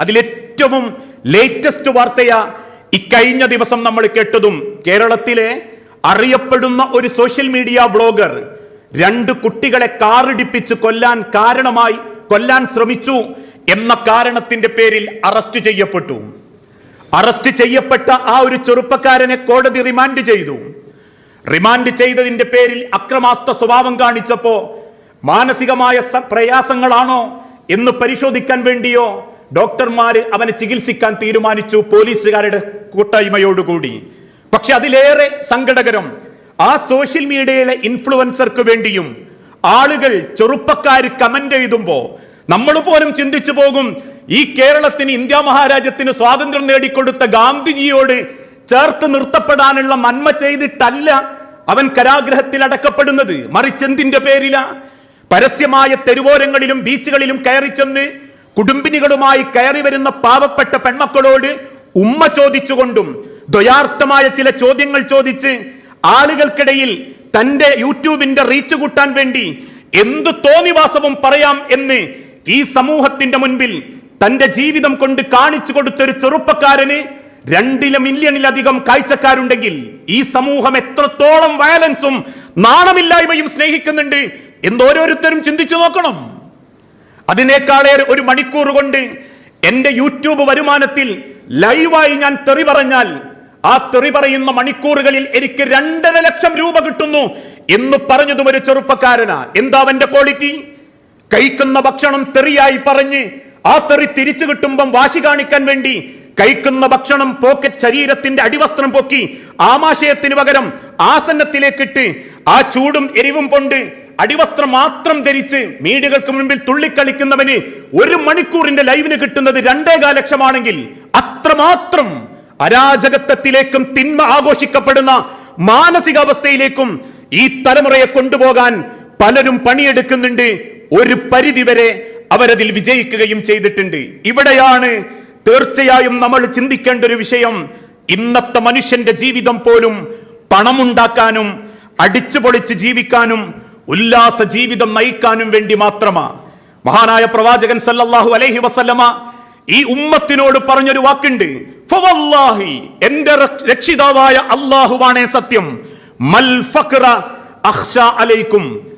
അതിലേറ്റവും ലേറ്റസ്റ്റ് വാർത്തയാ ഇക്കഴിഞ്ഞ ദിവസം നമ്മൾ കേട്ടതും. കേരളത്തിലെ അറിയപ്പെടുന്ന ഒരു സോഷ്യൽ മീഡിയ ബ്ലോഗർ രണ്ട് കുട്ടികളെ കാറിടിപ്പിച്ച് കൊല്ലാൻ കാരണമായി കൊല്ലാൻ ശ്രമിച്ചു എന്ന കാരണത്തിന്റെ പേരിൽ അറസ്റ്റ് ചെയ്യപ്പെട്ടു. അറസ്റ്റ് ചെയ്യപ്പെട്ട ആ ഒരു ചെറുപ്പക്കാരനെ കോടതി റിമാൻഡ് ചെയ്തു. റിമാൻഡ് ചെയ്തതിന്റെ പേരിൽ അക്രമാസ്ത സ്വഭാവം കാണിച്ചപ്പോ മാനസികമായ പ്രയാസങ്ങളാണോ എന്ന് പരിശോധിക്കാൻ വേണ്ടിയോ ഡോക്ടർമാര് അവനെ ചികിത്സിക്കാൻ തീരുമാനിച്ചു പോലീസുകാരുടെ കൂട്ടായ്മയോടുകൂടി. പക്ഷെ അതിലേറെ സങ്കടകരം ആ സോഷ്യൽ മീഡിയയിലെ ഇൻഫ്ലുവൻസർക്ക് വേണ്ടിയും ആളുകൾ ചെറുപ്പക്കാർ കമന്റ് എഴുതുമ്പോ നമ്മൾ പോലും ചിന്തിച്ചു പോകും ഈ കേരളത്തിന് ഇന്ത്യ മഹാരാജ്യത്തിന് സ്വാതന്ത്ര്യം നേടിക്കൊടുത്ത ഗാന്ധിജിയോട് ചേർത്ത് നിർത്തപ്പെടാനുള്ള നന്മ ചെയ്തിട്ടല്ല അവൻ കരാഗ്രഹത്തിൽ അടക്കപ്പെടുന്നത്. മറിച്ചെന്തിന്റെ പേരില? പരസ്യമായ തെരുവോരങ്ങളിലും ബീച്ചുകളിലും കയറി ചെന്ന് കുടുംബിനികളുമായി കയറി വരുന്ന പാവപ്പെട്ട പെൺമക്കളോട് ഉമ്മ ചോദിച്ചുകൊണ്ടും ദ്വയാർത്ഥമായ ചില ചോദ്യങ്ങൾ ചോദിച്ച് ആളുകൾക്കിടയിൽ തന്റെ യൂട്യൂബിന്റെ റീച്ച് കൂട്ടാൻ വേണ്ടി എന്ത് തോന്നിവാസവും പറയാം എന്ന് ഈ സമൂഹത്തിന്റെ മുൻപിൽ തന്റെ ജീവിതം കൊണ്ട് കാണിച്ചു കൊടുത്ത കൊടുത്തൊരു ചെറുപ്പക്കാരന് രണ്ടില മില്യണിലധികം കാഴ്ചക്കാരുണ്ടെങ്കിൽ ഈ സമൂഹം എത്രത്തോളം വയലൻസും നാണമില്ലായ്മയും സ്നേഹിക്കുന്നുണ്ട് എന്ന് ഓരോരുത്തരും ചിന്തിച്ചു നോക്കണം. അതിനേക്കാളേറെ ഒരു മണിക്കൂർ കൊണ്ട് എന്റെ യൂട്യൂബ് വരുമാനത്തിൽ ലൈവായി ഞാൻ തെറി പറഞ്ഞാൽ ആ തെറി പറയുന്ന മണിക്കൂറുകളിൽ എനിക്ക് രണ്ടര ലക്ഷം രൂപ കിട്ടുന്നു എന്ന് പറഞ്ഞതും ഒരു ചെറുപ്പക്കാരനാ. എന്താ അവന്റെ ക്വാളിറ്റി? കഴിക്കുന്ന ഭക്ഷണം തെറിയായി പറഞ്ഞ് ആ തെറി തിരിച്ചു കിട്ടുമ്പം വാശി കാണിക്കാൻ വേണ്ടി കഴിക്കുന്ന ഭക്ഷണം പോക്കറ്റ് ശരീരത്തിന്റെ അടിവസ്ത്രം പൊക്കി ആമാശയത്തിന് പകരം ആസന്നത്തിലേക്കിട്ട് ആ ചൂടും എരിവും കൊണ്ട് അടിവസ്ത്രം മാത്രം ധരിച്ച് മീഡിയകൾക്ക് മുൻപിൽ തുള്ളിക്കളിക്കുന്നവന് ഒരു മണിക്കൂറിന്റെ ലൈവിന് കിട്ടുന്നത് രണ്ടേകാ ലക്ഷമാണെങ്കിൽ അത്രമാത്രം അരാജകത്വത്തിലേക്കും തിന്മ ആഘോഷിക്കപ്പെടുന്ന മാനസികാവസ്ഥയിലേക്കും ഈ തലമുറയെ കൊണ്ടുപോകാൻ പലരും പണിയെടുക്കുന്നുണ്ട്. ഒരു പരിധിവരെ അവരതിൽ വിജയിക്കുകയും ചെയ്തിട്ടുണ്ട്. ഇവിടെയാണ് തീർച്ചയായും നമ്മൾ ചിന്തിക്കേണ്ട ഒരു വിഷയം. ഇന്നത്തെ മനുഷ്യന്റെ ജീവിതം പോലും പണമുണ്ടാക്കാനും അടിച്ചുപൊളിച്ച് ജീവിക്കാനും ഉല്ലാസ ജീവിതം നയിക്കാനും വേണ്ടി മാത്രമാ. മഹാനായ പ്രവാചകൻ സല്ലല്ലാഹു അലൈഹി വസല്ലമ ഈ ഉമ്മത്തിനോട് പറഞ്ഞൊരു വാക്കുണ്ട്. ഫവല്ലാഹി എന്റെ രക്ഷിതാവായ അള്ളാഹുവാണേ സത്യം. മൽ ഫഖ്റ അലൈക്കും.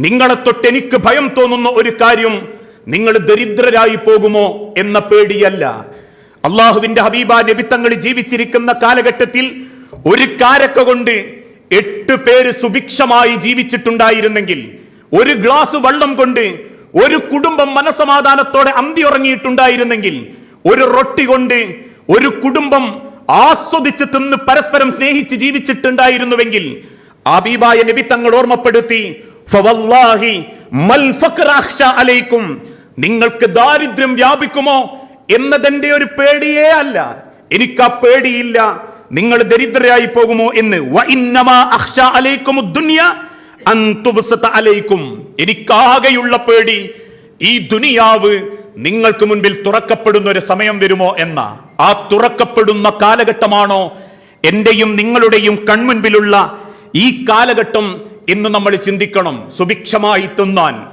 നിങ്ങളെ തൊട്ട് എനിക്ക് ഭയം തോന്നുന്ന ഒരു കാര്യം നിങ്ങൾ ദരിദ്രരായി പോകുമോ എന്ന പേടിയല്ല. അള്ളാഹുവിന്റെ ഹബീബ നബിത്തങ്ങൾ ജീവിച്ചിരിക്കുന്ന കാലഘട്ടത്തിൽ ഒരു കാരക്ക കൊണ്ട് എട്ട് പേര് സുഭിക്ഷമായി ജീവിച്ചിട്ടുണ്ടായിരുന്നെങ്കിൽ ഒരു ഗ്ലാസ് വെള്ളം കൊണ്ട് ഒരു കുടുംബം മനസമാധാനത്തോടെ ഉറങ്ങിയിട്ടുണ്ടായിരുന്നെങ്കിൽ ഒരു റൊട്ടി കൊണ്ട് ഒരു കുടുംബം ആസ്വദിച്ച് തിന്ന് പരസ്പരം സ്നേഹിച്ച് ജീവിച്ചിട്ടുണ്ടായിരുന്നുവെങ്കിൽ അബീബായ നബി തങ്ങൾ ഓർമ്മപ്പെടുത്തി അലൈക്കും. നിങ്ങൾക്ക് ദാരിദ്ര്യം വ്യാപിക്കുമോ എന്നതെന്റെ ഒരു പേടിയേ അല്ല. എനിക്ക് ആ പേടിയില്ല. നിങ്ങൾ ദരിദ്രരായി പോകുമോ എന്ന്? എനിക്കാകെയുള്ള പേടി ഈ ദുനിയാവ് നിങ്ങൾക്ക് മുൻപിൽ തുറക്കപ്പെടുന്ന ഒരു സമയം വരുമോ എന്ന? ആ തുറക്കപ്പെടുന്ന കാലഘട്ടമാണോ എന്റെയും നിങ്ങളുടെയും കൺമുൻപിലുള്ള ഈ കാലഘട്ടം എന്ന് നമ്മൾ ചിന്തിക്കണം. സുഭിക്ഷമായി തിന്നാൻ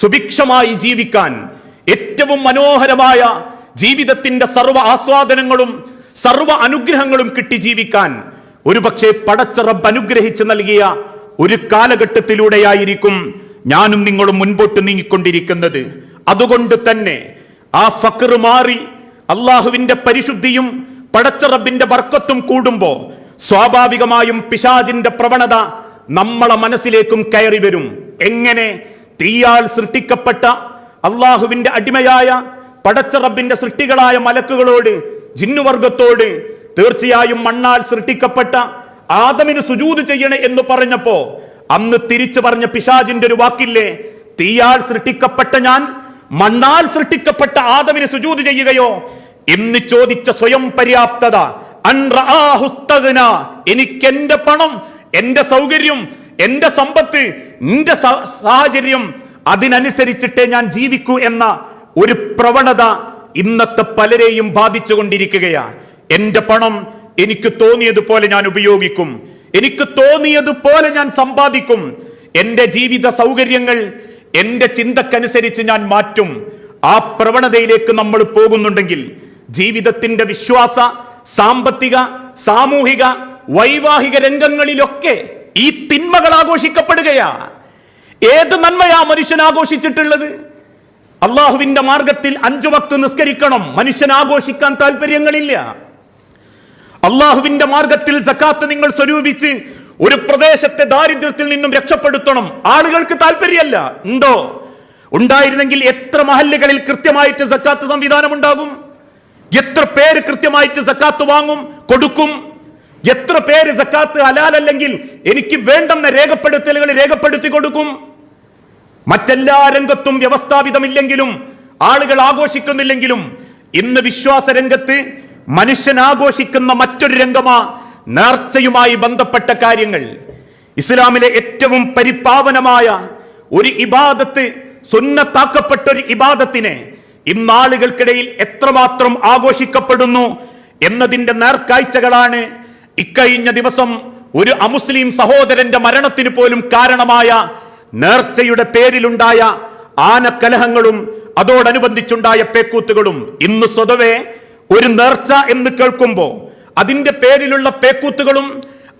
സുഭിക്ഷമായി ജീവിക്കാൻ ഏറ്റവും മനോഹരമായ ജീവിതത്തിന്റെ സർവ ആസ്വാദനങ്ങളും സർവ അനുഗ്രഹങ്ങളും കിട്ടി ജീവിക്കാൻ. ഒരുപക്ഷെ പടച്ച റബ്ബ് അനുഗ്രഹിച്ച് നൽകിയ ഒരു കാലഘട്ടത്തിലൂടെയായിരിക്കും ഞാനും നിങ്ങളും മുൻപോട്ട് നീങ്ങിക്കൊണ്ടിരിക്കുന്നത്. അതുകൊണ്ട് തന്നെ ആ ഫക്കർ മാറി അള്ളാഹുവിന്റെ പരിശുദ്ധിയും പടച്ച റബ്ബിന്റെ ബർക്കത്തും കൂടുമ്പോ സ്വാഭാവികമായും പിശാജിന്റെ പ്രവണത നമ്മളെ മനസ്സിലേക്കും കയറി വരും. എങ്ങനെ? തീയാൽ സൃഷ്ടിക്കപ്പെട്ട അള്ളാഹുവിന്റെ അടിമയായ പടച്ച റബ്ബിന്റെ സൃഷ്ടികളായ മലക്കുകളോട് ജിന്നുവർഗത്തോട് തീർച്ചയായും മണ്ണാൽ സൃഷ്ടിക്കപ്പെട്ട ആദമിന് സുജൂത് ചെയ്യണേ എന്ന് പറഞ്ഞപ്പോ അന്ന് തിരിച്ചു പറഞ്ഞ പിശാജിന്റെ ഒരു വാക്കില്ലേ? തീയാൽ സൃഷ്ടിക്കപ്പെട്ട ഞാൻ മണ്ണാൽ സൃഷ്ടിക്കപ്പെട്ട ആദമിന് സുജൂത് ചെയ്യുകയോ? എന്ന് ചോദിച്ച സ്വയം പര്യാപ്തത. എനിക്ക് എന്റെ പണം എന്റെ സൗകര്യം എന്റെ സമ്പത്ത് എന്റെ സാഹചര്യം അതിനനുസരിച്ചിട്ടേ ഞാൻ ജീവിക്കൂ എന്ന ഒരു പ്രവണത ഇന്നത്തെ പലരെയും ബാധിച്ചുകൊണ്ടിരിക്കുകയാണ്. എന്റെ പണം എനിക്ക് തോന്നിയതുപോലെ ഞാൻ ഉപയോഗിക്കും. എനിക്ക് തോന്നിയതുപോലെ ഞാൻ സമ്പാദിക്കും. എന്റെ ജീവിത സൗകര്യങ്ങൾ എന്റെ ചിന്തക്കനുസരിച്ച് ഞാൻ മാറ്റും. ആ പ്രവണതയിലേക്ക് നമ്മൾ പോകുന്നുണ്ടെങ്കിൽ ജീവിതത്തിന്റെ വിശ്വാസ സാമ്പത്തിക സാമൂഹിക വൈവാഹിക രംഗങ്ങളിലൊക്കെ ഈ തിന്മകൾ ആഘോഷിക്കപ്പെടുകയാ. ഏത് നന്മയാ മനുഷ്യൻ ആഘോഷിച്ചിട്ടുള്ളത്? അള്ളാഹുവിന്റെ മാർഗത്തിൽ അഞ്ചു വക്ത് നിസ്കരിക്കണം. മനുഷ്യൻ ആഘോഷിക്കാൻ താല്പര്യങ്ങളില്ല അള്ളാഹുവിന്റെ മാർഗത്തിൽ സക്കാത്ത് നിങ്ങൾ സ്വരൂപിച്ച് ഒരു പ്രദേശത്തെ ദാരിദ്ര്യത്തിൽ നിന്നും രക്ഷപ്പെടുത്തണം. ആളുകൾക്ക് താല്പര്യമല്ല ഉണ്ടോ? ഉണ്ടായിരുന്നെങ്കിൽ എത്ര മഹല്ലുകളിൽ കൃത്യമായിട്ട് സക്കാത്ത് സംവിധാനം ഉണ്ടാകും? എത്ര പേര് കൃത്യമായിട്ട് സക്കാത്ത് വാങ്ങും കൊടുക്കും? എത്ര പേര് സക്കാത്ത് ഹലാലല്ലെങ്കിൽ എനിക്ക് വേണ്ടെന്ന രേഖപ്പെടുത്തലുകൾ രേഖപ്പെടുത്തി കൊടുക്കും? മറ്റെല്ലാ രംഗത്തും വ്യവസ്ഥാപിതമില്ലെങ്കിലും ആളുകൾ ആഘോഷിക്കുന്നില്ലെങ്കിലും ഇന്ന് വിശ്വാസ രംഗത്ത് മനുഷ്യൻ ആഘോഷിക്കുന്ന മറ്റൊരു രംഗമാ നേർച്ചയുമായി ബന്ധപ്പെട്ട കാര്യങ്ങൾ. ഇസ്ലാമിലെ ഏറ്റവും പരിപാവനമായ ഒരു ഇബാദത്ത് സുന്നത്താക്കപ്പെട്ട ഒരു ഇബാദത്തിനെ ഇന്നാളുകൾക്കിടയിൽ എത്രമാത്രം ആഘോഷിക്കപ്പെടുന്നു എന്നതിന്റെ നേർക്കാഴ്ചകളാണ് ഇക്കഴിഞ്ഞ ദിവസം ഒരു അമുസ്ലിം സഹോദരന്റെ മരണത്തിന് പോലും കാരണമായ നേർച്ചയുടെ പേരിലുണ്ടായ ആനക്കലഹങ്ങളും അതോടനുബന്ധിച്ചുണ്ടായ പേക്കൂത്തുകളും ഇന്ന് സ്വതവേ ഒരു നേർച്ച എന്ന് കേൾക്കുമ്പോൾ അതിന്റെ പേരിലുള്ള പേക്കൂത്തുകളും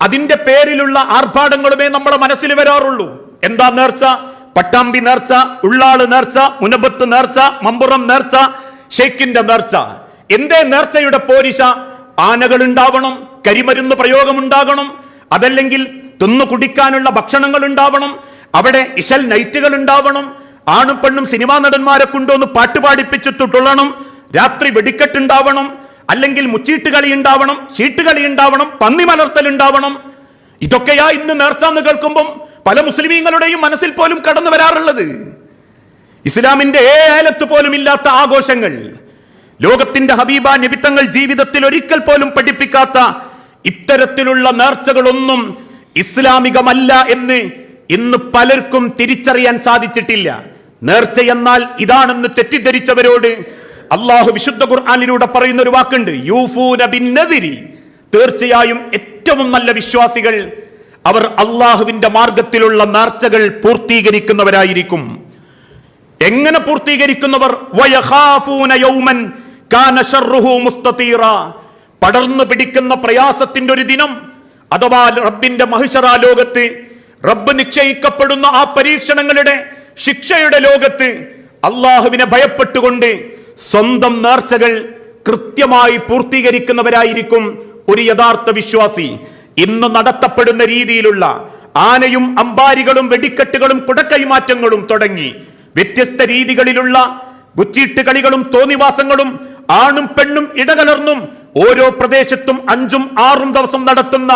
അതിന്റെ പേരിലുള്ള ആർഭാടങ്ങളുമേ നമ്മുടെ മനസ്സിൽ വരാറുള്ളൂ. എന്താ നേർച്ച? പട്ടാമ്പി നേർച്ച ഉള്ളാൾ നേർച്ച മുനബത്ത് നേർച്ച മമ്പുറം നേർച്ച ഷെയ്ഖിന്റെ നേർച്ച. എന്തേ നേർച്ചയുടെ പോരിശ? ആനകൾ ഉണ്ടാവണം കരിമരുന്ന് പ്രയോഗം ഉണ്ടാകണം അതല്ലെങ്കിൽ തിന്നു കുടിക്കാനുള്ള ഭക്ഷണങ്ങൾ ഉണ്ടാവണം അവിടെ ഇശൽ നൈറ്റുകൾ ഉണ്ടാവണം ആണും പെണ്ണും സിനിമാ നടന്മാരെ കൊണ്ടുവന്ന് പാട്ട് പാടിപ്പിച്ച് തുള്ളണം രാത്രി വെടിക്കെട്ടുണ്ടാവണം അല്ലെങ്കിൽ മുച്ചീട്ട് കളി ഉണ്ടാവണം ചീട്ടുകളി ഉണ്ടാവണം പന്നി മലർത്തൽ ഉണ്ടാവണം. ഇതൊക്കെയാ ഇന്ന് നേർച്ചാന്ന് കേൾക്കുമ്പം പല മുസ്ലിമീങ്ങളുടെയും മനസ്സിൽ പോലും കടന്നു വരാറുള്ളത്. ഇസ്ലാമിന്റെ ഏലത്ത് പോലും ഇല്ലാത്ത ആഘോഷങ്ങൾ ലോകത്തിന്റെ ഹബീബ നിബിത്തങ്ങൾ ജീവിതത്തിൽ ഒരിക്കൽ പോലും പഠിപ്പിക്കാത്ത ഇത്തരത്തിലുള്ള നേർച്ചകളൊന്നും ഇസ്ലാമികമല്ല എന്ന് ഇന്ന് പലർക്കും തിരിച്ചറിയാൻ സാധിച്ചിട്ടില്ല. നേർച്ച എന്നാൽ ഇതാണെന്ന് തെറ്റിദ്ധരിച്ചവരോട് അള്ളാഹു വിശുദ്ധ ഖുർആാനിലൂടെ പറയുന്ന ഒരു വാക്കുണ്ട്. യൂഫൂന ബിന്നദിരി. തീർച്ചയായും ഏറ്റവും നല്ല വിശ്വാസികൾ അവർ അള്ളാഹുവിന്റെ മാർഗത്തിലുള്ള നേർച്ചകൾ പൂർത്തീകരിക്കുന്നവരായിരിക്കും. എങ്ങനെ പൂർത്തീകരിക്കുന്നവർ? പടർന്നു പിടിക്കുന്ന പ്രയാസത്തിന്റെ ഒരു ദിനം അഥവാ റബ്ബിന്റെ മഹിഷറാ ലോകത്ത് റബ്ബ് നിശ്ചയിക്കപ്പെടുന്ന ആ പരീക്ഷണങ്ങളുടെ ശിക്ഷയുടെ ലോകത്ത് അള്ളാഹുവിനെ ഭയപ്പെട്ടുകൊണ്ട് സ്വന്തം നേർച്ചകൾ കൃത്യമായി പൂർത്തീകരിക്കുന്നവരായിരിക്കും ഒരു യഥാർത്ഥ വിശ്വാസി. ഇന്ന് നടത്തപ്പെടുന്ന രീതിയിലുള്ള ആനയും അമ്പാരികളും വെടിക്കെട്ടുകളും കുടക്കൈമാറ്റങ്ങളും തുടങ്ങി വ്യത്യസ്ത രീതികളിലുള്ള ബുച്ചീട്ട് കളികളും തോന്നിവാസങ്ങളും ആണും പെണ്ണും ഇടകലർന്നും ഓരോ പ്രദേശത്തും അഞ്ചും ആറും ദിവസം നടത്തുന്ന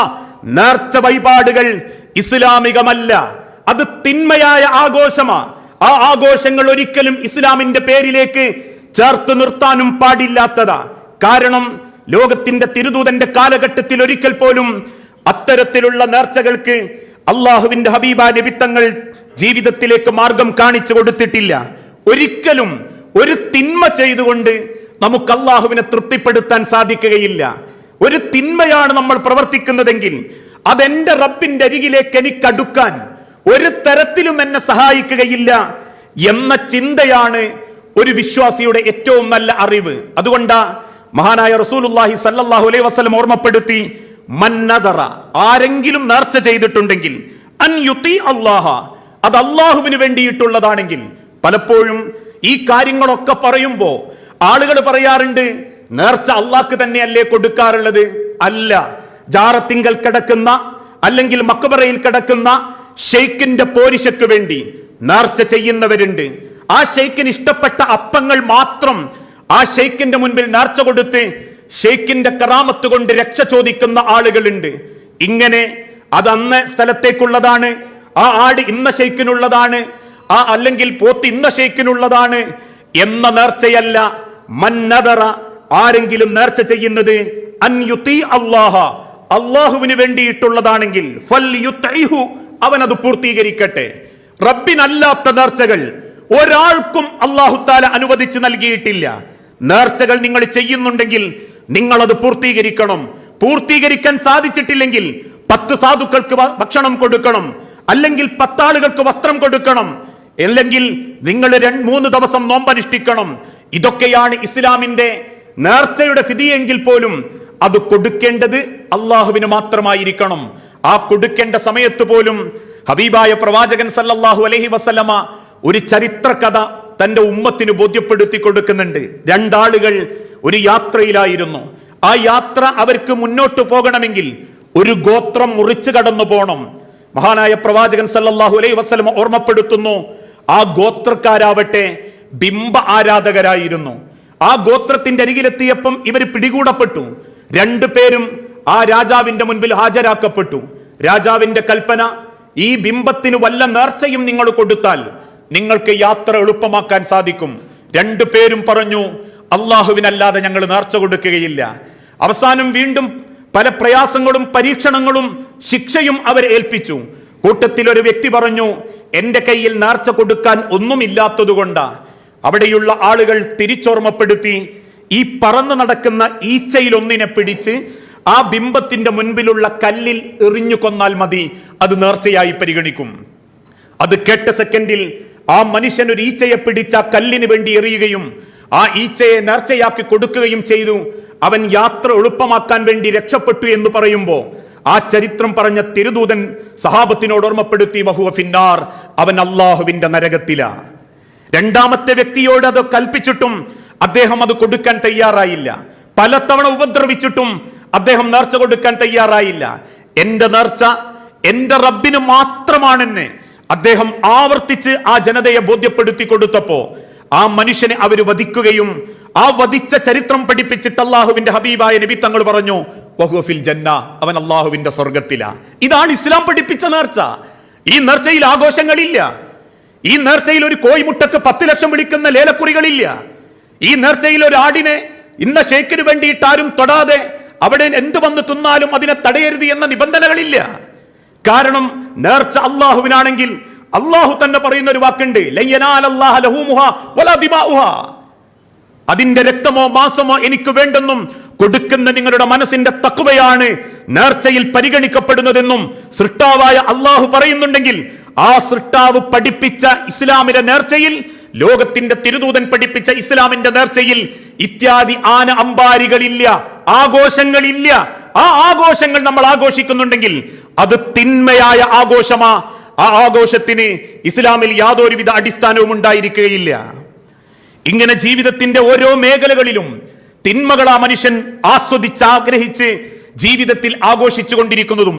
നേർച്ച വഴിപാടുകൾ ഇസ്ലാമികമല്ല. അത് തിന്മയായ ആഘോഷമാണ് ആ ആഘോഷങ്ങൾ ഒരിക്കലും ഇസ്ലാമിന്റെ പേരിലേക്ക് ചേർത്ത് നിർത്താനും പാടില്ലാത്തതാ. കാരണം ലോകത്തിന്റെ തിരുദൂതന്റെ കാലഘട്ടത്തിൽ ഒരിക്കൽ പോലും അത്തരത്തിലുള്ള നേർച്ചകൾക്ക് അള്ളാഹുവിന്റെ ഹബീബ നിമിത്തങ്ങൾ ജീവിതത്തിലേക്ക് മാർഗം കാണിച്ചു കൊടുത്തിട്ടില്ല. ഒരിക്കലും ഒരു തിന്മ ചെയ്തുകൊണ്ട് നമുക്ക് അള്ളാഹുവിനെ തൃപ്തിപ്പെടുത്താൻ സാധിക്കുകയില്ല. ഒരു തിന്മയാണ് നമ്മൾ പ്രവർത്തിക്കുന്നതെങ്കിൽ അതെന്റെ റബ്ബിന്റെ അരികിലേക്ക് എനിക്ക് അടുക്കാൻ ഒരു തരത്തിലും എന്നെ സഹായിക്കുകയില്ല എന്ന ചിന്തയാണ് ഒരു വിശ്വാസിയുടെ ഏറ്റവും നല്ല അറിവ്. അതുകൊണ്ടാ മഹാനായ റസൂലുള്ളാഹി സല്ലാഹു അലൈഹി വസ്ലം ഓർമ്മപ്പെടുത്തി മന്നതറ ആരെങ്കിലും നേർച്ച ചെയ്തിട്ടുണ്ടെങ്കിൽ അൻ യുത്തി അള്ളാഹ അത് അള്ളാഹുവിന് വേണ്ടിയിട്ടുള്ളതാണെങ്കിൽ പലപ്പോഴും ഈ കാര്യങ്ങളൊക്കെ പറയുമ്പോൾ ആളുകൾ പറയാറുണ്ട് നേർച്ച അള്ളാഹ്ക്ക് തന്നെയല്ലേ കൊടുക്കാറുള്ളത്? അല്ല. ജാറത്തിങ്കൽ കിടക്കുന്ന അല്ലെങ്കിൽ മക്കബറയിൽ കിടക്കുന്ന ഷെയ്ഖിന്റെ പോരിശയ്ക്ക് വേണ്ടി നേർച്ച ചെയ്യുന്നവരുണ്ട്. ആ ഷെയ്ഖിന് ഇഷ്ടപ്പെട്ട അപ്പങ്ങൾ മാത്രം ആ ഷെയ്ഖിന്റെ മുൻപിൽ നേർച്ച കൊടുത്ത് ഷെയ്ഖിന്റെ കറാമത്ത് കൊണ്ട് രക്ഷ ചോദിക്കുന്ന ആളുകളുണ്ട്. ഇങ്ങനെ അത് അന്ന് സ്ഥലത്തേക്കുള്ളതാണ് ആ ആട് ഇന്ന ഷെയ്ഖിനുള്ളതാണ് ആ അല്ലെങ്കിൽ പോത്ത് ഇന്ന ഷെയ്ഖിനുള്ളതാണ് എന്ന നേർച്ചയല്ല. മന്നതറ ആരെങ്കിലും നേർച്ച ചെയ്യുന്നത് അൻ യുത്തി അള്ളാഹ അള്ളാഹുവിന് വേണ്ടിയിട്ടുള്ളതാണെങ്കിൽ അത് പൂർത്തീകരിക്കട്ടെ. റബ്ബിനല്ലാത്ത നേർച്ചകൾ ഒരാൾക്കും അള്ളാഹുത്താല അനുവദിച്ച് നൽകിയിട്ടില്ല. നേർച്ചകൾ നിങ്ങൾ ചെയ്യുന്നുണ്ടെങ്കിൽ നിങ്ങൾ അത് പൂർത്തീകരിക്കണം. പൂർത്തീകരിക്കാൻ സാധിച്ചിട്ടില്ലെങ്കിൽ പത്ത് സാധുക്കൾക്ക് ഭക്ഷണം കൊടുക്കണം. അല്ലെങ്കിൽ പത്താളുകൾക്ക് വസ്ത്രം കൊടുക്കണം. അല്ലെങ്കിൽ നിങ്ങൾ രണ്ട് മൂന്ന് ദിവസം നോമ്പനുഷ്ഠിക്കണം. ഇതൊക്കെയാണ് ഇസ്ലാമിന്റെ നേർച്ചയുടെ ഫിതിയെങ്കിൽ പോലും അത് കൊടുക്കേണ്ടത് അള്ളാഹുവിന് മാത്രമായിരിക്കണം. ആ കൊടുക്കേണ്ട സമയത്ത് പോലും ഹബീബായ പ്രവാചകൻ സല്ലല്ലാഹു അലഹി വസല്ലമ ഒരു ചരിത്ര കഥ തന്റെ ഉമ്മത്തിന് ബോധ്യപ്പെടുത്തി കൊടുക്കുന്നുണ്ട്. രണ്ടാളുകൾ ഒരു യാത്രയിലായിരുന്നു. ആ യാത്ര അവർക്ക് മുന്നോട്ട് പോകണമെങ്കിൽ ഒരു ഗോത്രം മുറിച്ചു കടന്നു പോകണം മഹാനായ പ്രവാചകൻ സല്ലല്ലാഹു അലൈഹി വസ്ലമ ഓർമ്മപ്പെടുത്തുന്നു ആ ഗോത്രക്കാരാവട്ടെ ബിംബ ആരാധകരായിരുന്നു. ആ ഗോത്രത്തിന്റെ അരികിലെത്തിയപ്പം ഇവർ പിടികൂടപ്പെട്ടു. രണ്ടുപേരും ആ രാജാവിന്റെ മുൻപിൽ ഹാജരാക്കപ്പെട്ടു. രാജാവിന്റെ കൽപ്പന ഈ ബിംബത്തിന് വല്ല നേർച്ചയും നിങ്ങൾ കൊടുത്താൽ നിങ്ങൾക്ക് യാത്ര എളുപ്പമാക്കാൻ സാധിക്കും. രണ്ടു പേരും പറഞ്ഞു അള്ളാഹുവിനല്ലാതെ ഞങ്ങൾ നേർച്ച കൊടുക്കുകയില്ല. അവസാനം വീണ്ടും പല പ്രയാസങ്ങളും പരീക്ഷണങ്ങളും ശിക്ഷയും അവർ ഏൽപ്പിച്ചു. കൂട്ടത്തിൽ ഒരു വ്യക്തി പറഞ്ഞു എന്റെ കയ്യിൽ നേർച്ച കൊടുക്കാൻ ഒന്നുമില്ലാത്തതുകൊണ്ടാ അവിടെയുള്ള ആളുകൾ തിരിച്ചോർമ്മപ്പെടുത്തി ഈ പറന്നു നടക്കുന്ന ഈച്ചയിൽ ഒന്നിനെ പിടിച്ച് ആ ബിംബത്തിന്റെ മുൻപിലുള്ള കല്ലിൽ എറിഞ്ഞു കൊന്നാൽ മതി. അത് നേർച്ചയായി പരിഗണിക്കും. അത് കേട്ട സെക്കൻഡിൽ ആ മനുഷ്യൻ ഒരു ഈച്ചയെ പിടിച്ച കല്ലിന് വേണ്ടി എറിയുകയും ആ ഈച്ചയെ നേർച്ചയാക്കി കൊടുക്കുകയും ചെയ്തു. അവൻ യാത്ര എളുപ്പമാക്കാൻ വേണ്ടി രക്ഷപ്പെട്ടു എന്ന് പറയുമ്പോൾ ആ ചരിത്രം പറഞ്ഞ തിരുദൂതൻ സഹാബത്തിനോട് ഓർമ്മപ്പെടുത്തി വഹുവ ഫിന്നാർ. അവൻ അള്ളാഹുവിന്റെ നരകത്തില. രണ്ടാമത്തെ വ്യക്തിയോട് അത് കൽപ്പിച്ചിട്ടും അദ്ദേഹം അത് കൊടുക്കാൻ തയ്യാറായില്ല. പലതവണ ഉപദ്രവിച്ചിട്ടും അദ്ദേഹം നേർച്ച കൊടുക്കാൻ തയ്യാറായില്ല. എന്റെ നേർച്ച എന്റെ റബ്ബിന് മാത്രമാണെന്ന് അദ്ദേഹം ആവർത്തിച്ച് ആ ജനതയെ ബോധ്യപ്പെടുത്തി കൊടുത്തപ്പോ ആ മനുഷ്യനെ അവർ വധിക്കുകയും ആ വധിച്ച ചരിത്രം പഠിപ്പിച്ചിട്ട് അള്ളാഹുവിന്റെ ഹബീബായ നബി തങ്ങൾ പറഞ്ഞു വഹുഫിൽ ജന്ന അവൻ അള്ളാഹുവിന്റെ സ്വർഗത്തിലാ ഇതാണ് ഇസ്ലാം പഠിപ്പിച്ച നേർച്ച. ഈ നേർച്ചയിൽ ആഘോഷങ്ങളില്ല. ഈ നേർച്ചയിൽ ഒരു കോയിമുട്ടക്ക് പത്ത് ലക്ഷം വിളിക്കുന്ന ലേലക്കുറികളില്ല. ഈ നേർച്ചയിൽ ആടിനെ ഇന്ന ഷേക്കിന് വേണ്ടിയിട്ട് ആരും തൊടാതെ അവിടെ എന്ത് വന്ന് തിന്നാലും അതിനെ തടയരുത് എന്ന നിബന്ധനകളില്ല കാരണം നേർച്ച അള്ളാഹുവിനാണെങ്കിൽ അള്ളാഹു തന്നെ പറയുന്ന ഒരു വാക്കുണ്ട്. അതിന്റെ രക്തമോ മാസമോ എനിക്ക് വേണ്ടെന്നും കൊടുക്കുന്ന നിങ്ങളുടെ മനസ്സിന്റെ തക്കുവയാണ് നേർച്ചയിൽ പരിഗണിക്കപ്പെടുന്നതെന്നും സൃഷ്ടാവായ അള്ളാഹു പറയുന്നുണ്ടെങ്കിൽ ആ സൃഷ്ടാവ് പഠിപ്പിച്ച ഇസ്ലാമിലെ നേർച്ചയിൽ ലോകത്തിന്റെ തിരുദൂതൻ പഠിപ്പിച്ച ഇസ്ലാമിന്റെ നേർച്ചയിൽ ഇത്യാദി ആന അമ്പാരികളില്ല ആഘോഷങ്ങളില്ല. ആ ആഘോഷങ്ങൾ നമ്മൾ ആഘോഷിക്കുന്നുണ്ടെങ്കിൽ അത് തിന്മയായ ആഘോഷമാ. ആ ആഘോഷത്തിന് ഇസ്ലാമിൽ യാതൊരുവിധ അടിസ്ഥാനവും ഉണ്ടായിരിക്കുകയില്ല. ഇങ്ങനെ ജീവിതത്തിന്റെ ഓരോ മേഖലകളിലും തിന്മകളാ മനുഷ്യൻ ആസ്വദിച്ച് ആഗ്രഹിച്ച് ജീവിതത്തിൽ ആഘോഷിച്ചു കൊണ്ടിരിക്കുന്നതും